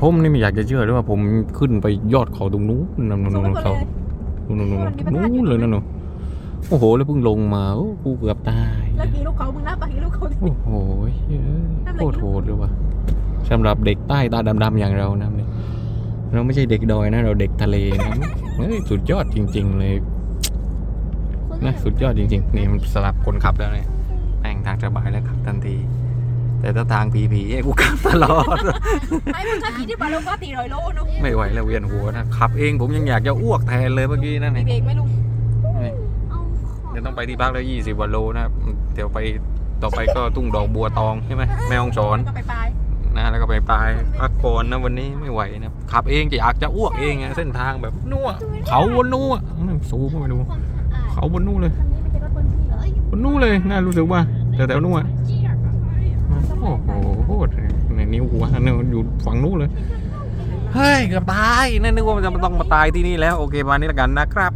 ผมนี่ไม่อยากจะเชื่อเลยว่าผมขึ้นไปยอดเขาตรงนู้นนั่นนู่นส่งนู่ไปนหมดเขาเลยนู่นนู่นนู่นมันมีปัญหานู่นเลยนั่นนู่นโอ้โห แล้วเพิ่งลงมาโอ้กูเกือบตายแล้วกี่ลูกเขามึงนับไปกี่ลูกเขาโอ้โหเหี้ยโคตรโหดเลยว่ะสำหรับเด็กใต้ตาดำๆอย่างเรานะเนี่ยเราไม่ใช่เด็กดอยนะ เราเด็กทะเลนะเฮ้ยสุดยอดจริง ๆ เลยนะสุดยอดจริง ๆ นี่มันสลับคนขับแล้วเนี่ยแม่งทางสบายแล้วขับทันที แต่ถ้าทางผีๆไอ้กูขับตลอด ไอ้มึงถ้าขี่ที่บาลงก็ตีร้อยโลนุ๊กไม่ไหวแล้วเวียนหัวนะขับเองผมยังอยากจะอ้วกแทนเลยเมื่อกี้นั่นมีเองเบรกไหมลุงนี่เอาของเดี๋ยวต้องไปที่พักแล้วยี่สิบวันโลนะครับเดี๋ยวไปต่อไปก็ทุ่งดอกบัวตองใช่ไหมแม่ฮ่องสอนก็ไปปลายนะแล้วก็ไปปลายพักก่อนนะวันนี้ไม่ไหวนะขับเองจะอยากจะอ้วกเองอะเส้นทางแบบนู่นเขาบนนู่นอะสูงไปดูความสะอาดเขาบนนู่นเลยคันนี้ไม่ใช่รถคนที่เหรอ บนนู่นเลยน่ารู้สึกว่าแต่แถวนู่นอะ โอ้โหในนิ้วหัวเนี่ยอยู่ฝั่งนู้นเลย เฮ้ยเกือบตายนั่นนึกว่ามันจะต้องมาตายที่นี่แล้ว โอเคมานนี้ละกันนะครับ